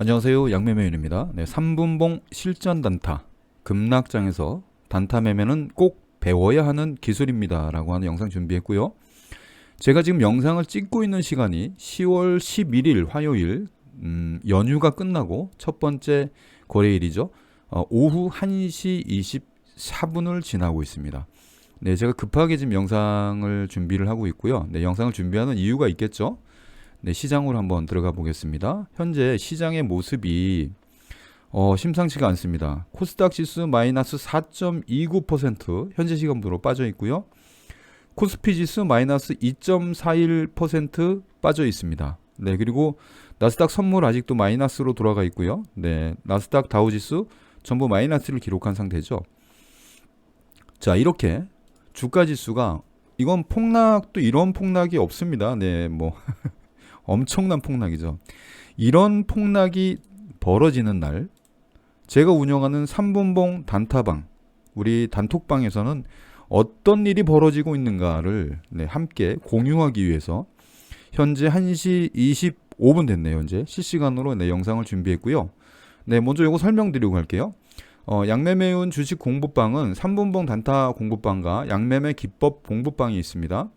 안녕하세요. 양매매윤입니다. 네, 3분봉 실전 단타. 급락장에서 단타 매매는 꼭 배워야 하는 기술입니다. 라고 하는 영상 준비했고요. 제가 지금 영상을 찍고 있는 시간이 10월 11일 화요일 음, 연휴가 끝나고 첫 번째 거래일이죠. 어, 오후 1시 24분을 지나고 있습니다. 네, 제가 급하게 지금 영상을 준비를 하고 있고요. 네, 영상을 준비하는 이유가 있겠죠. 네, 시장으로 한번 들어가 보겠습니다. 현재 시장의 모습이 어, 심상치가 않습니다. 코스닥 지수 마이너스 4.29% 현재 시간으로 빠져 있고요. 코스피 지수 마이너스 2.41% 빠져 있습니다. 네, 그리고 나스닥 선물 아직도 마이너스로 돌아가 있고요. 네, 나스닥 다우 지수 전부 마이너스를 기록한 상태죠. 자, 이렇게 주가 지수가 이건 폭락도 이런 폭락이 없습니다. 네, 뭐 엄청난 폭락이죠. 이런 폭락이 벌어지는 날 제가 운영하는 3분봉 단타방 우리 단톡방에서는 어떤 일이 벌어지고 있는가를 네, 함께 공유하기 위해서 현재 1시 25분 됐네요. 현재 실시간으로 네, 영상을 준비했고요. 네, 먼저 이거 설명드리고 갈게요. 어, 양매매운 주식 공부방은 3분봉 단타 공부방과 양매매 기법 공부방이 있습니다.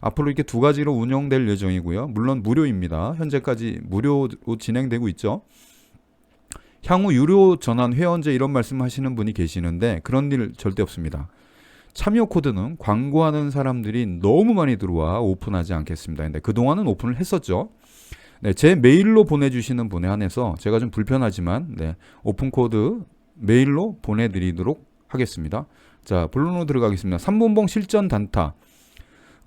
앞으로 이렇게 두 가지로 운영될 예정이고요. 물론 무료입니다. 현재까지 무료로 진행되고 있죠. 향후 유료 전환 회원제 이런 말씀 하시는 분이 계시는데 그런 일 절대 없습니다. 참여 코드는 광고하는 사람들이 너무 많이 들어와 오픈하지 않겠습니다. 근데 그동안은 오픈을 했었죠. 네, 제 메일로 보내주시는 분에 한해서 제가 좀 불편하지만 네, 오픈 코드 메일로 보내드리도록 하겠습니다. 자, 본론으로 들어가겠습니다. 3분봉 실전 단타.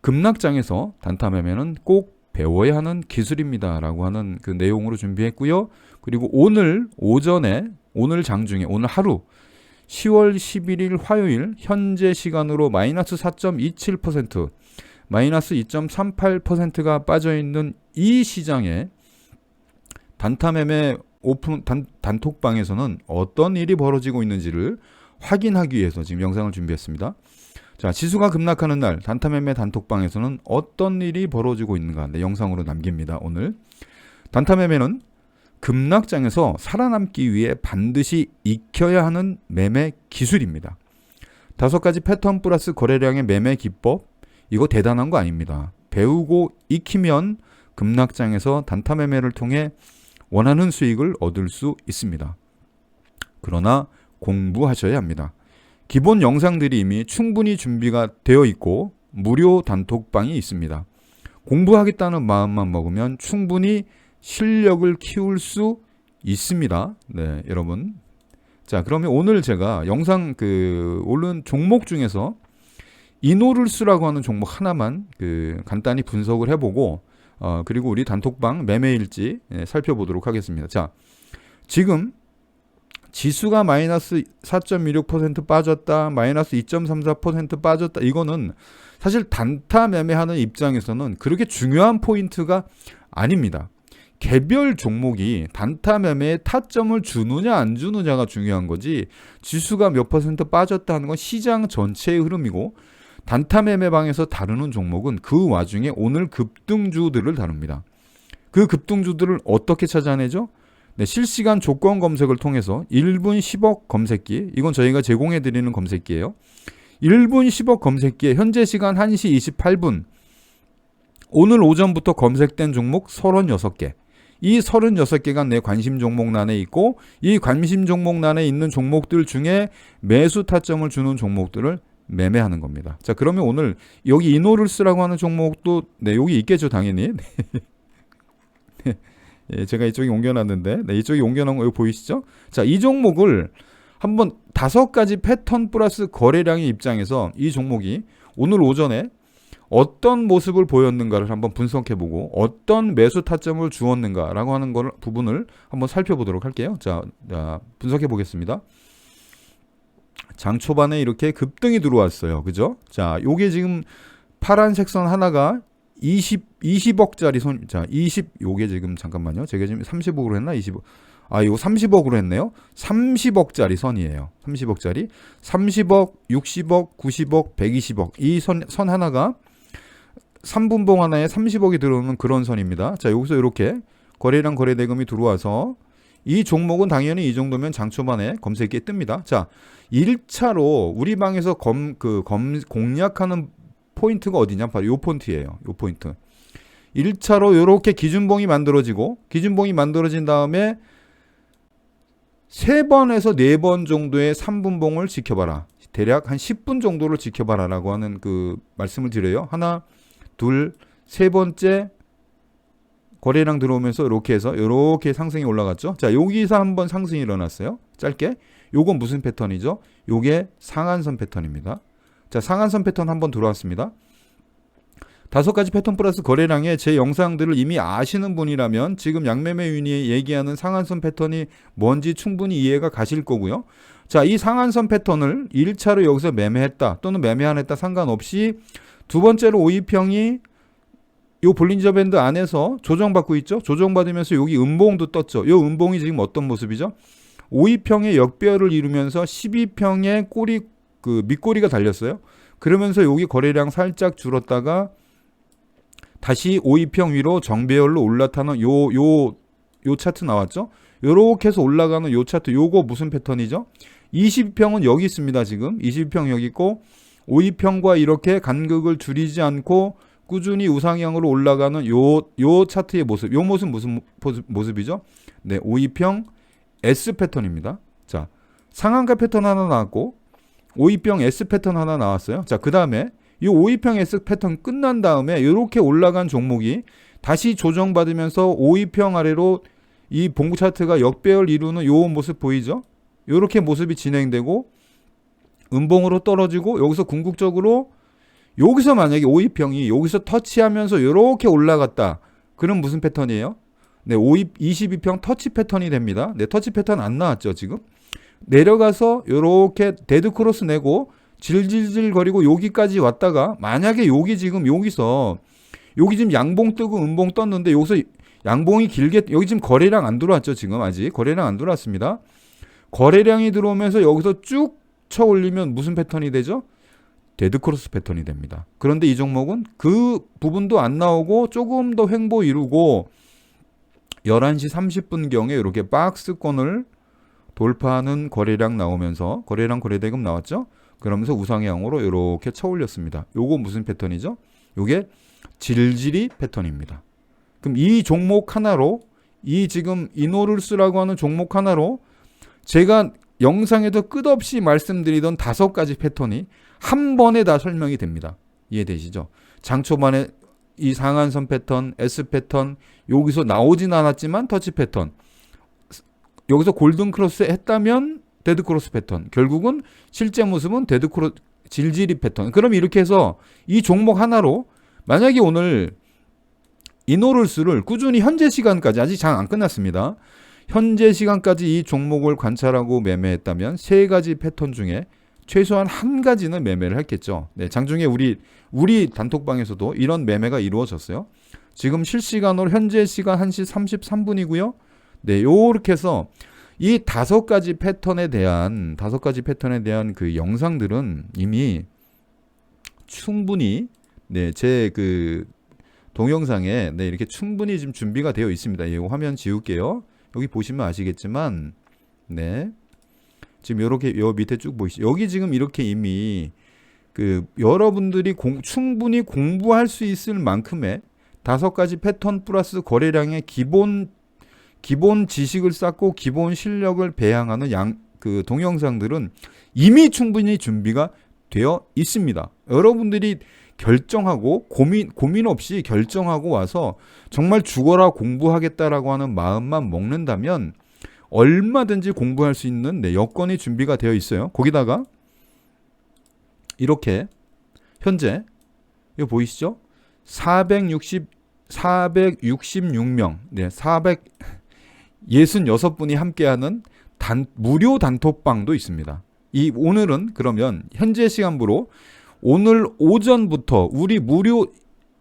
급락장에서 단타 매매는 꼭 배워야 하는 기술입니다라고 하는 그 내용으로 준비했고요. 그리고 오늘 오전에 오늘 장중에 오늘 하루 10월 11일 화요일 현재 시간으로 마이너스 4.27% 마이너스 2.38%가 빠져 있는 이 시장에 단타 매매 오픈 단, 단톡방에서는 어떤 일이 벌어지고 있는지를 확인하기 위해서 지금 영상을 준비했습니다. 자, 지수가 급락하는 날 단타 매매 단톡방에서는 어떤 일이 벌어지고 있는가 네, 영상으로 남깁니다. 오늘 단타 매매는 급락장에서 살아남기 위해 반드시 익혀야 하는 매매 기술입니다. 다섯 가지 패턴 플러스 거래량의 매매 기법 이거 대단한 거 아닙니다. 배우고 익히면 급락장에서 단타 매매를 통해 원하는 수익을 얻을 수 있습니다. 그러나 공부하셔야 합니다. 기본 영상들이 이미 충분히 준비가 되어 있고 무료 단톡방이 있습니다. 공부하겠다는 마음만 먹으면 충분히 실력을 키울 수 있습니다. 네, 여러분. 자, 그러면 오늘 제가 영상 그 오른 종목 중에서 이노를스라고 하는 종목 하나만 그 간단히 분석을 해보고 어, 그리고 우리 단톡방 매매일지 예, 살펴보도록 하겠습니다. 자, 지금 지수가 마이너스 4.16% 빠졌다, 마이너스 2.34% 빠졌다. 이거는 사실 단타 매매하는 입장에서는 그렇게 중요한 포인트가 아닙니다. 개별 종목이 단타 매매에 타점을 주느냐 안 주느냐가 중요한 거지 지수가 몇 퍼센트 빠졌다 하는 건 시장 전체의 흐름이고 단타 매매방에서 다루는 종목은 그 와중에 오늘 급등주들을 다룹니다. 그 급등주들을 어떻게 찾아내죠? 네, 실시간 조건 검색을 통해서 1분 10억 검색기 이건 저희가 제공해 드리는 검색기예요. 1분 10억 검색기에 현재 시간 1시 28분 오늘 오전부터 검색된 종목 36개 이 36개가 내 관심 종목란에 있고 이 관심 종목란에 있는 종목들 중에 매수 타점을 주는 종목들을 매매하는 겁니다. 자, 그러면 오늘 여기 이노룰스라고 하는 종목도 네, 여기 있겠죠, 당연히. 네. 예, 제가 이쪽에 옮겨놨는데, 네, 이쪽에 옮겨놓은 거 보이시죠? 자, 이 종목을 한번 다섯 가지 패턴 플러스 거래량의 입장에서 이 종목이 오늘 오전에 어떤 모습을 보였는가를 한번 분석해보고 어떤 매수 타점을 주었는가라고 하는 걸 부분을 한번 살펴보도록 할게요. 자, 자 분석해 보겠습니다. 장 초반에 이렇게 급등이 들어왔어요. 그죠? 자, 요게 지금 파란색 선 하나가 20 20억짜리 손. 자, 20 요게 지금 잠깐만요. 제가 지금 30억으로 했나? 20억. 아, 이거 30억으로 했네요. 30억짜리 선이에요. 30억짜리. 30억, 60억, 90억, 120억. 이 선 선 하나가 3분봉 하나에 30억이 들어오는 그런 선입니다. 자, 여기서 이렇게 거래량 거래 대금이 들어와서 이 종목은 당연히 이 정도면 장 초반에 검색에 뜹니다. 자, 1차로 우리 방에서 검, 그, 검, 공략하는 포인트가 어디냐? 바로 요 포인트예요. 요 포인트. 1차로 요렇게 기준봉이 만들어지고, 기준봉이 만들어진 다음에 세 번에서 네번 정도의 3분봉을 지켜봐라. 대략 한 10분 정도를 지켜봐라 라고 하는 그 말씀을 드려요. 하나, 둘, 세 번째 거래량 들어오면서 이렇게 해서 이렇게 상승이 올라갔죠. 자, 여기서 한번 상승이 일어났어요. 짧게. 요건 무슨 패턴이죠? 요게 상한선 패턴입니다. 자, 상한선 패턴 한번 들어왔습니다. 다섯 가지 패턴 플러스 거래량의 제 영상들을 이미 아시는 분이라면 지금 양매매 윤이 얘기하는 상한선 패턴이 뭔지 충분히 이해가 가실 거고요. 자, 이 상한선 패턴을 1차로 여기서 매매했다 또는 매매 안 했다 상관없이 두 번째로 오이평이 요 볼린저 밴드 안에서 조정받고 있죠. 조정받으면서 여기 음봉도 떴죠. 요 음봉이 지금 어떤 모습이죠? 5위평의 역배열을 이루면서 12평의 꼬리 그 밑꼬리가 달렸어요. 그러면서 여기 거래량 살짝 줄었다가 다시 5위평 위로 정배열로 올라타는 요 요 요 차트 나왔죠? 요렇게 해서 올라가는 요 차트 요거 무슨 패턴이죠? 20평은 여기 있습니다, 지금. 20평 여기 있고 5위평과 이렇게 간극을 줄이지 않고 꾸준히 우상향으로 올라가는 요, 요 차트의 모습. 요 모습 무슨 모습, 모습이죠? 네, 5위평 S 패턴입니다. 자, 상한가 패턴 하나 나왔고, 5위평 S 패턴 하나 나왔어요. 자, 그 다음에 이 5위평 S 패턴 끝난 다음에 이렇게 올라간 종목이 다시 조정받으면서 5위평 아래로 이 봉구 차트가 역배열 이루는 요 모습 보이죠? 요렇게 모습이 진행되고 음봉으로 떨어지고 여기서 궁극적으로 여기서 만약에 5위평이 여기서 터치하면서 이렇게 올라갔다. 그럼 무슨 패턴이에요? 네, 5위 22평 터치 패턴이 됩니다. 네, 터치 패턴 안 나왔죠, 지금. 내려가서 이렇게 데드 크로스 내고 질질질 거리고 여기까지 왔다가 만약에 여기 지금 여기서 여기 지금 양봉 뜨고 음봉 떴는데 여기서 양봉이 길게 여기 지금 거래량 안 들어왔죠, 지금 아직. 거래량 안 들어왔습니다. 거래량이 들어오면서 여기서 쭉 쳐 올리면 무슨 패턴이 되죠? 데드크로스 패턴이 됩니다. 그런데 이 종목은 그 부분도 안 나오고 조금 더 횡보 이루고 11시 30분경에 이렇게 박스권을 돌파하는 거래량 나오면서 거래량 거래대금 나왔죠? 그러면서 우상향으로 이렇게 쳐올렸습니다. 요거 무슨 패턴이죠? 요게 질질이 패턴입니다. 그럼 이 종목 하나로 이 지금 이노룰스라고 하는 종목 하나로 제가 영상에도 끝없이 말씀드리던 다섯 가지 패턴이 한 번에 다 설명이 됩니다. 이해되시죠? 장 초반에 이 상한선 패턴, S 패턴 여기서 나오진 않았지만 터치 패턴 여기서 골든 크로스 했다면 데드 크로스 패턴 결국은 실제 모습은 데드 크로스 질질이 패턴 그럼 이렇게 해서 이 종목 하나로 만약에 오늘 이노룰스를 꾸준히 현재 시간까지 아직 장 안 끝났습니다. 현재 시간까지 이 종목을 관찰하고 매매했다면 세 가지 패턴 중에 최소한 한 가지는 매매를 했겠죠. 네, 장중에 우리 우리 단톡방에서도 이런 매매가 이루어졌어요. 지금 실시간으로 현재 시간 1시 33분이고요. 네, 요렇게 해서 이 다섯 가지 패턴에 대한 다섯 가지 패턴에 대한 그 영상들은 이미 충분히 네, 제그 동영상에 네, 이렇게 충분히 지금 준비가 되어 있습니다. 이 화면 지울게요. 여기 보시면 아시겠지만 네. 지금 이렇게 요 밑에 쭉 보이시죠? 여기 지금 이렇게 이미 그 여러분들이 공, 충분히 공부할 수 있을 만큼의 다섯 가지 패턴 플러스 거래량의 기본 기본 지식을 쌓고 기본 실력을 배양하는 양 그 동영상들은 이미 충분히 준비가 되어 있습니다. 여러분들이 결정하고 고민 고민 없이 결정하고 와서 정말 죽어라 공부하겠다라고 하는 마음만 먹는다면 얼마든지 공부할 수 있는 네, 여건이 준비가 되어 있어요. 거기다가 이렇게 현재 이거 보이시죠? 460 466명, 네, 466분이 함께하는 단 무료 단톡방도 있습니다. 이 오늘은 그러면 현재 시간부로 오늘 오전부터 우리 무료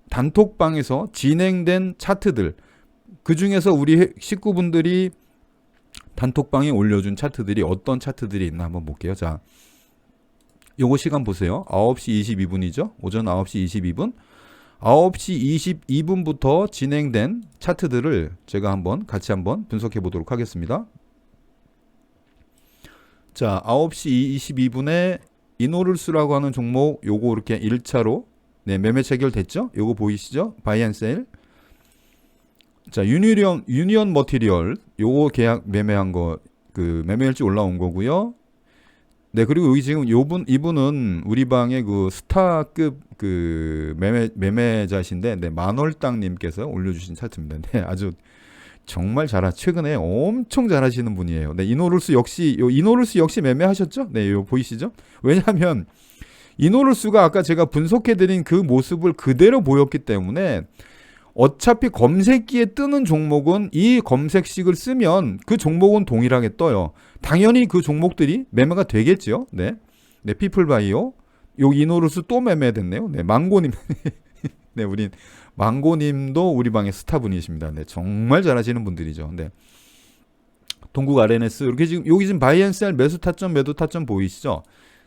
단톡방에서 진행된 차트들 그 중에서 우리 식구분들이 단톡방에 올려준 차트들이 어떤 차트들이 있나 한번 볼게요. 자, 요거 시간 보세요. 9시 22분이죠. 오전 9시 22분. 9시 22분부터 진행된 차트들을 제가 한번 같이 한번 분석해 보도록 하겠습니다. 자, 9시 22분에 이노룰스라고 하는 종목 요거 이렇게 1차로 네, 매매 체결됐죠? 요거 보이시죠? 바이 앤 셀. 자, 유니언 유니언 머티리얼 요거 계약 매매한 거 그 매매일지 올라온 거고요. 네, 그리고 여기 지금 요분 이분은 우리 방의 그 스타급 그 매매 매매자신데 네, 만월당 님께서 올려 주신 차트입니다. 네, 아주 정말 잘하 최근에 엄청 잘하시는 분이에요. 네, 이노룰스 역시 요 이노룰스 역시 매매하셨죠? 네, 요 보이시죠? 왜냐하면 이노룰스가 아까 제가 분석해 드린 그 모습을 그대로 보였기 때문에 어차피 검색기에 뜨는 종목은 이 검색식을 쓰면 그 종목은 동일하게 떠요. 당연히 그 종목들이 매매가 되겠죠. 네. 네, 피플바이오. 요 이노루스 또 매매됐네요. 네, 망고님. 네, 우린 망고님도 우리 방의 스타분이십니다. 네, 정말 잘하시는 분들이죠. 네. 동국 RNS 이렇게 지금 여기 지금 바이앤셀 매수 타점 매도 타점 보이시죠?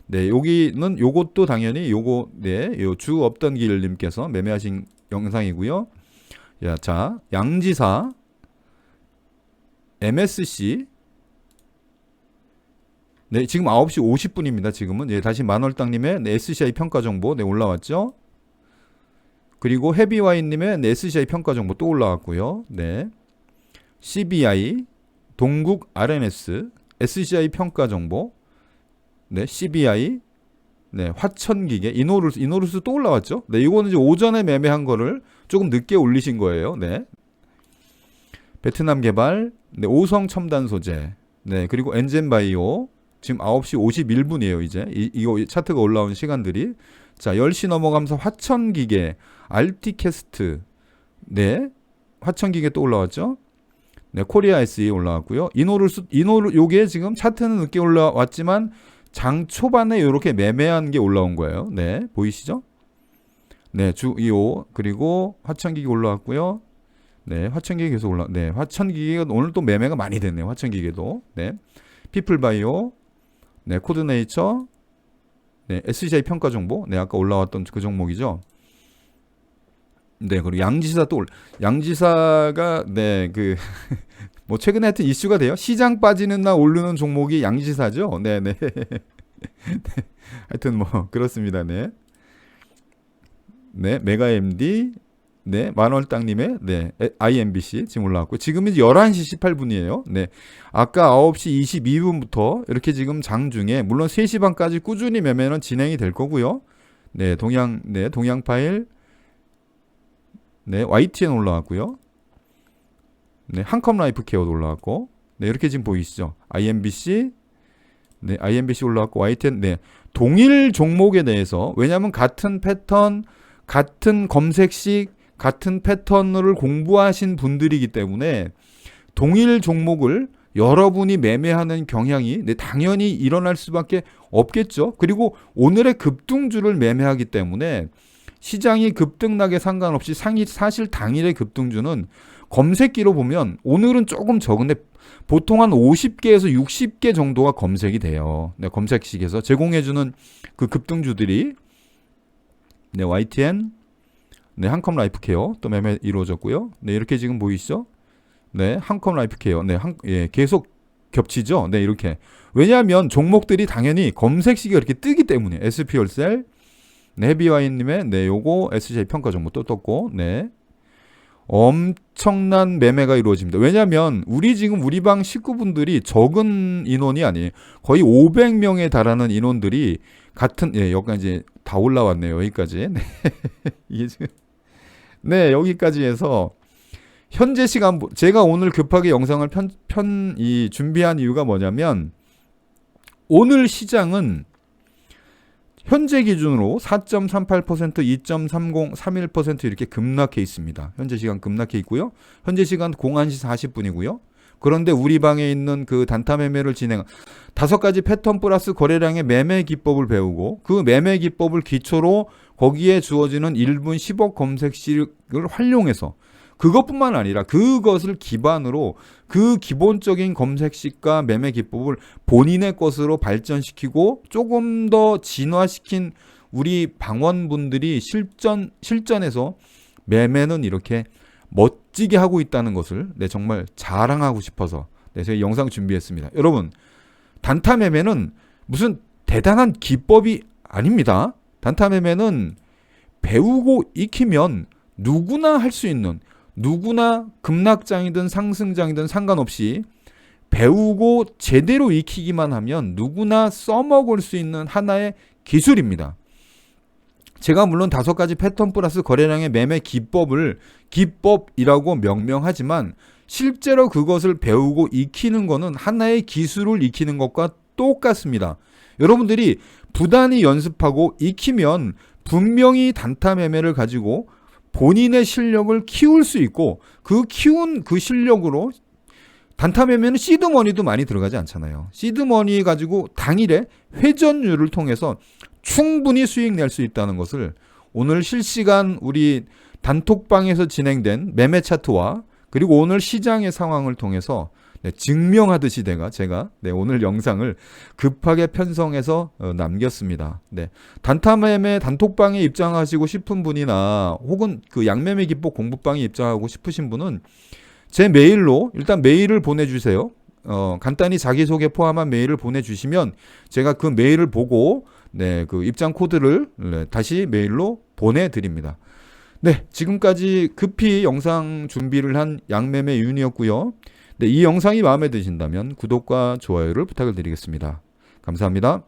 네, 여기는 요것도 당연히 요거 네, 요 주 없던 길 님께서 매매하신 영상이고요. 야, 자, 양지사 MSC 네, 지금 9시 50분입니다. 지금은 예, 다시 만월당님의 네, SCI 평가 정보 네, 올라왔죠. 그리고 헤비와인님의 네, SCI 평가 정보 또 올라왔고요. 네, CBI 동국 RNS SCI 평가 정보 네, CBI 네, 화천기계 이노루스 이노루스 또 올라왔죠. 네, 이거는 이제 오전에 매매한 거를 조금 늦게 올리신 거예요. 네. 베트남 개발, 네, 오성 첨단 소재, 네, 그리고 엔젠 바이오 지금 9시 51분이에요, 이제. 이, 이거 차트가 올라온 시간들이. 자, 10시 넘어가면서 화천기계, 알티캐스트, 네, 화천기계 또 올라왔죠. 네, 코리아 SE 올라왔고요. 이노루스, 이노루, 요게 지금 차트는 늦게 올라왔지만 장 초반에 이렇게 매매한 게 올라온 거예요. 네, 보이시죠? 네, 주 2호 그리고 화천기기 올라왔고요. 네, 화천기기 계속 올라. 네, 화천기기가 오늘 또 매매가 많이 됐네요. 화천기기도. 네, 피플바이오, 네, 코드네이처, 네, SCI 평가 정보. 네, 아까 올라왔던 그 종목이죠. 네, 그리고 양지사 또 올, 양지사가 네, 그 뭐 최근에 하여튼 이슈가 돼요. 시장 빠지는 날 오르는 종목이 양지사죠. 네, 네. 하여튼 뭐 그렇습니다. 네. 네, 메가 MD 네, 만월 땅님의 네, IMBC 지금 올라왔고 지금 이제 11시 18분이에요. 네. 아까 9시 22분부터 이렇게 지금 장중에 물론 3시 반까지 꾸준히 매매는 진행이 될 거고요. 네, 동양 네, 동양 파일 네, YTN 올라왔고요. 네, 한컴 라이프 케어도 올라왔고, 네, 이렇게 지금 보이시죠? IMBC, 네, IMBC 올라왔고, YTN, 네, 동일 종목에 대해서, 왜냐하면 같은 패턴, 같은 검색식, 같은 패턴을 공부하신 분들이기 때문에, 동일 종목을 여러분이 매매하는 경향이 네, 당연히 일어날 수밖에 없겠죠. 그리고 오늘의 급등주를 매매하기 때문에 시장이 급등락에 상관없이 상이 사실 당일의 급등주는 검색기로 보면 오늘은 조금 적은데 보통 한 50개에서 60개 정도가 검색이 돼요. 네, 검색식에서 제공해주는 그 급등주들이 네, YTN, 네, 한컴 라이프 케어 또 매매 이루어졌고요. 네, 이렇게 지금 보이시죠? 네, 한컴 라이프 케어, 네, 한, 예, 계속 겹치죠. 네, 이렇게. 왜냐하면 종목들이 당연히 검색식이 이렇게 뜨기 때문에 SP열셀, 네, 헤비와인 님의 네, 요거 SJ 평가 정보 또 떴고, 네. 엄청난 매매가 이루어집니다. 왜냐하면 우리 지금 우리 방 식구분들이 적은 인원이 아니에요. 거의 500명에 달하는 인원들이 같은 예 여기까지 다 올라왔네요. 여기까지 네. 이게 지금 네 여기까지 해서 현재 시간 제가 오늘 급하게 영상을 편 편 이 준비한 이유가 뭐냐면 오늘 시장은 현재 기준으로 4.38%, 2.30, 31% 이렇게 급락해 있습니다. 현재 시간 급락해 있고요. 현재 시간 01시 40분이고요. 그런데 우리 방에 있는 그 단타 매매를 진행 다섯 가지 패턴 플러스 거래량의 매매 기법을 배우고 그 매매 기법을 기초로 거기에 주어지는 1분 10억 검색식을 활용해서 그것뿐만 아니라 그것을 기반으로 그 기본적인 검색식과 매매 기법을 본인의 것으로 발전시키고 조금 더 진화시킨 우리 방원분들이 실전 실전에서 매매는 이렇게 멋지게 하고 있다는 것을 네, 정말 자랑하고 싶어서 네, 제가 영상 준비했습니다. 여러분 단타 매매는 무슨 대단한 기법이 아닙니다. 단타 매매는 배우고 익히면 누구나 할 수 있는 누구나 급락장이든 상승장이든 상관없이 배우고 제대로 익히기만 하면 누구나 써먹을 수 있는 하나의 기술입니다. 제가 물론 다섯 가지 패턴 플러스 거래량의 매매 기법을 기법이라고 명명하지만 실제로 그것을 배우고 익히는 것은 하나의 기술을 익히는 것과 똑같습니다. 여러분들이 부단히 연습하고 익히면 분명히 단타 매매를 가지고 본인의 실력을 키울 수 있고 그 키운 그 실력으로 단타 매매는 시드머니도 많이 들어가지 않잖아요. 시드머니 가지고 당일에 회전율을 통해서 충분히 수익 낼 수 있다는 것을 오늘 실시간 우리 단톡방에서 진행된 매매 차트와 그리고 오늘 시장의 상황을 통해서 네, 증명하듯이 내가 제가 네, 오늘 영상을 급하게 편성해서 어, 남겼습니다. 네, 단타 매매 단톡방에 입장하시고 싶은 분이나 혹은 그 양매매 기법 공부방에 입장하고 싶으신 분은 제 메일로 일단 메일을 보내주세요. 어, 간단히 자기소개 포함한 메일을 보내주시면 제가 그 메일을 보고 네, 그 입장 코드를 네, 다시 메일로 보내드립니다. 네, 지금까지 급히 영상 준비를 한 양매매 윤이었고요. 네, 이 영상이 마음에 드신다면 구독과 좋아요를 부탁을 드리겠습니다. 감사합니다.